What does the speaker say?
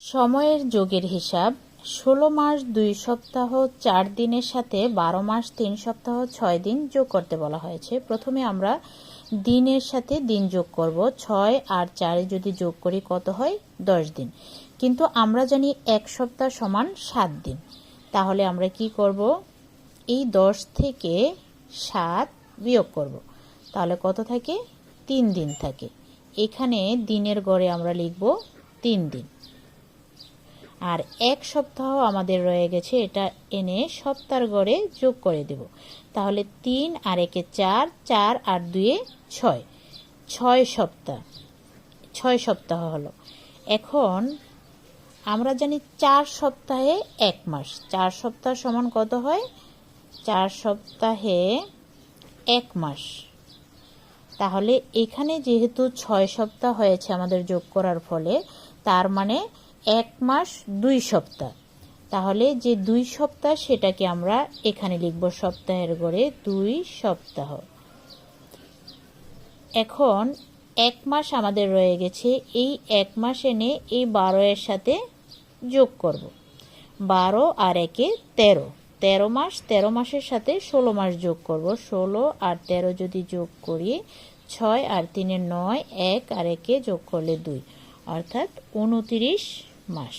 সময়ের যোগের হিসাব, ষোলো মাস, দুই সপ্তাহ, চার দিনের সাথে বারো মাস, তিন সপ্তাহ, ছয় দিন যোগ করতে বলা হয়েছে। প্রথমে আমরা দিনের সাথে দিন যোগ করব। ছয় আর চারে যদি যোগ করি কত হয়? দশ দিন। কিন্তু আমরা জানি এক সপ্তাহ সমান সাত দিন। তাহলে আমরা কি করব? এই দশ থেকে সাত বিয়োগ করব। তাহলে কত থাকে? তিন দিন থাকে। এখানে দিনের গড়ে আমরা লিখব তিন দিন। আর এক সপ্তাহ আমাদের রয়ে গেছে, এটা এনে সপ্তাহের গড়ে যোগ করে দেব। তাহলে তিন আর একে চার চার আর দুয়ে ছয়। ছয় সপ্তাহ ছয় সপ্তাহ হলো। এখন আমরা জানি চার সপ্তাহে এক মাস। চার সপ্তাহ সমান কত হয়? চার সপ্তাহে এক মাস। তাহলে এখানে যেহেতু ছয় সপ্তাহ হয়েছে আমাদের যোগ করার ফলে, তার মানে এক মাস, দুই সপ্তাহ। তাহলে যে দুই সপ্তাহ, সেটাকে আমরা এখানে লিখব সপ্তাহের গড়ে দুই সপ্তাহ। এখন এক মাস আমাদের রয়ে গেছে, এই এক মাস এনে এই বারো এর সাথে যোগ করব। বারো আর একে তেরো। তেরো মাস, তেরো মাসের সাথে ষোলো মাস যোগ করব। ষোলো আর তেরো যদি যোগ করি, ছয় আর তিনে নয়, এক আর একে যোগ করলে দুই। অর্থাৎ উনতিরিশ মাস।